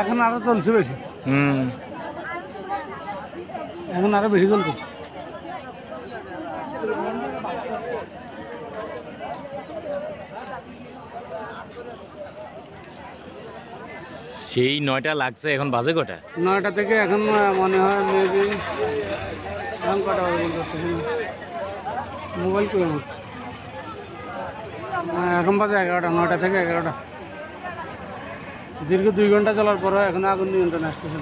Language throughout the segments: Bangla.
এখন আরও চলছে বেশি। হুম। এখন আরও বেশি চলছে সেই নয়টা লাগছে, এখন বাজে কটা? নয়টা থেকে এখন মনে হয় মেবি এখন কটা। মোবাইল করে এখন বাজে এগারোটা, নয়টা থেকে এগারোটা। দীর্ঘ দুই ঘণ্টা চলার পরে এখন আগুন নিয়ন্ত্রণ আসতেছে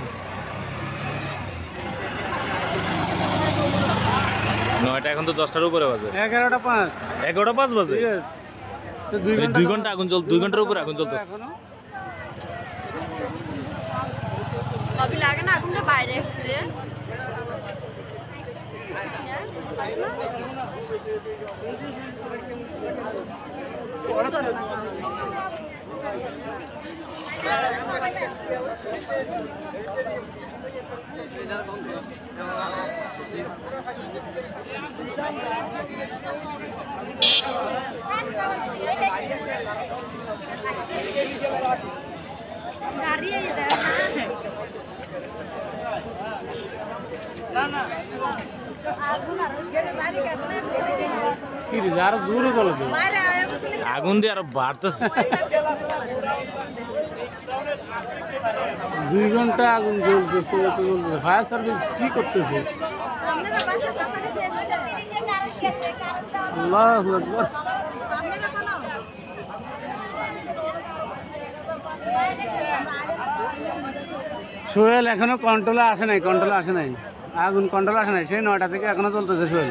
নয়টা। এখন তো দশটার উপরে বাজে। এগারোটা পাঁচ। এগারোটা পাঁচ বাজে? দুই ঘণ্টা দুই ঘণ্টা আগুন চল দুই ঘণ্টার উপরে আগুন চলতেছে কবি লাগে না আগুনটা বাইরে এসছে? আরও জোরে চলেছে আগুন দিয়ে আরও বাড়তেছে। দুই ঘণ্টা আগুন জ্বলতেছে ফায়ার সার্ভিস কি করতেছে? সোহেল, এখনও কন্ট্রোলে আসে নাই কন্ট্রোলে আসে নাই। আগুন কন্ট্রোলে আসে নাই, সেই নয়টা থেকে এখনও চলতেছে সোহেল।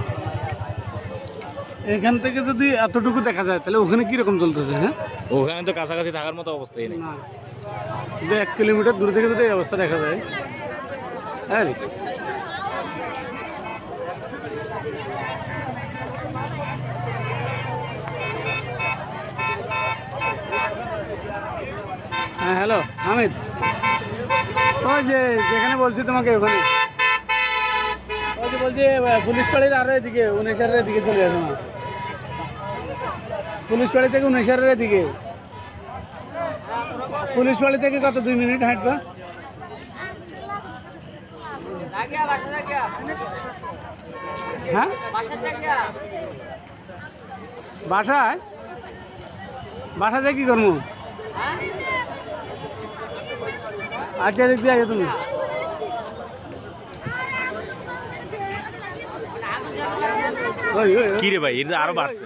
এখান থেকে যদি এতটুকু দেখা যায় তাহলে ওখানে কীরকম চলতেছে হ্যাঁ? ওখানে তো কাছাকাছি থাকার মতো অবস্থাই নেই। না। যদি এক কিলোমিটার দূর থেকে যদি অবস্থা দেখা যায় হ্যাঁ? হ্যাঁ হ্যালো হামিদ। ওই যে যেখানে বলছি তোমাকে ওখানে। ওই বলছি পুলিশ পাড়ির আরও এদিকে উনিশারের দিকে চলে আসো না। পুলিশ পাড়ি থেকে উনিশারের দিকে পুলিশ বাড়ি থেকে কত, দুই মিনিট হাঁটবা? হ্যাঁ? বাসায়? বাসাতে কি করব? আচ্ছা দেখ দিয়ে তুমি ওই ওই ওই। কি রে ভাই এটা আরও বাড়ছে।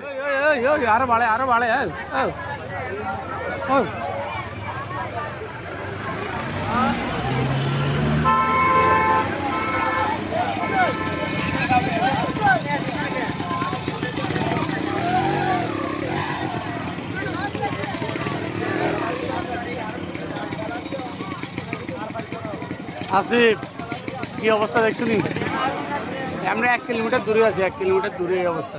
আরও বাড়ে আরও বাড়ে। আসিফ কি অবস্থা দেখছ নি? আমরা এক কিলোমিটার দূরে আছি এক কিলোমিটার দূরে এই অবস্থা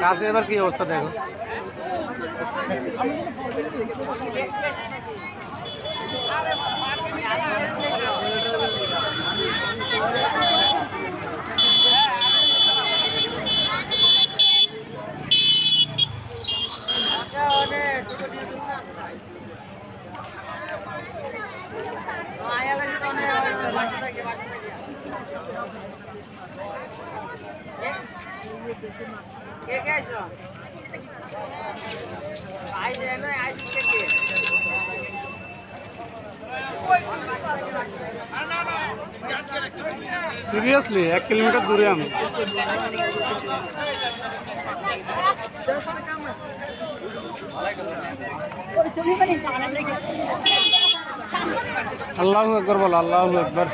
কাছে এবার কি অবস্থা দেখো আরে সিরিয়াসলি এক কিলোমিটার দূরে আমি। আল্লাহ একবার বলো আল্লাহ একবার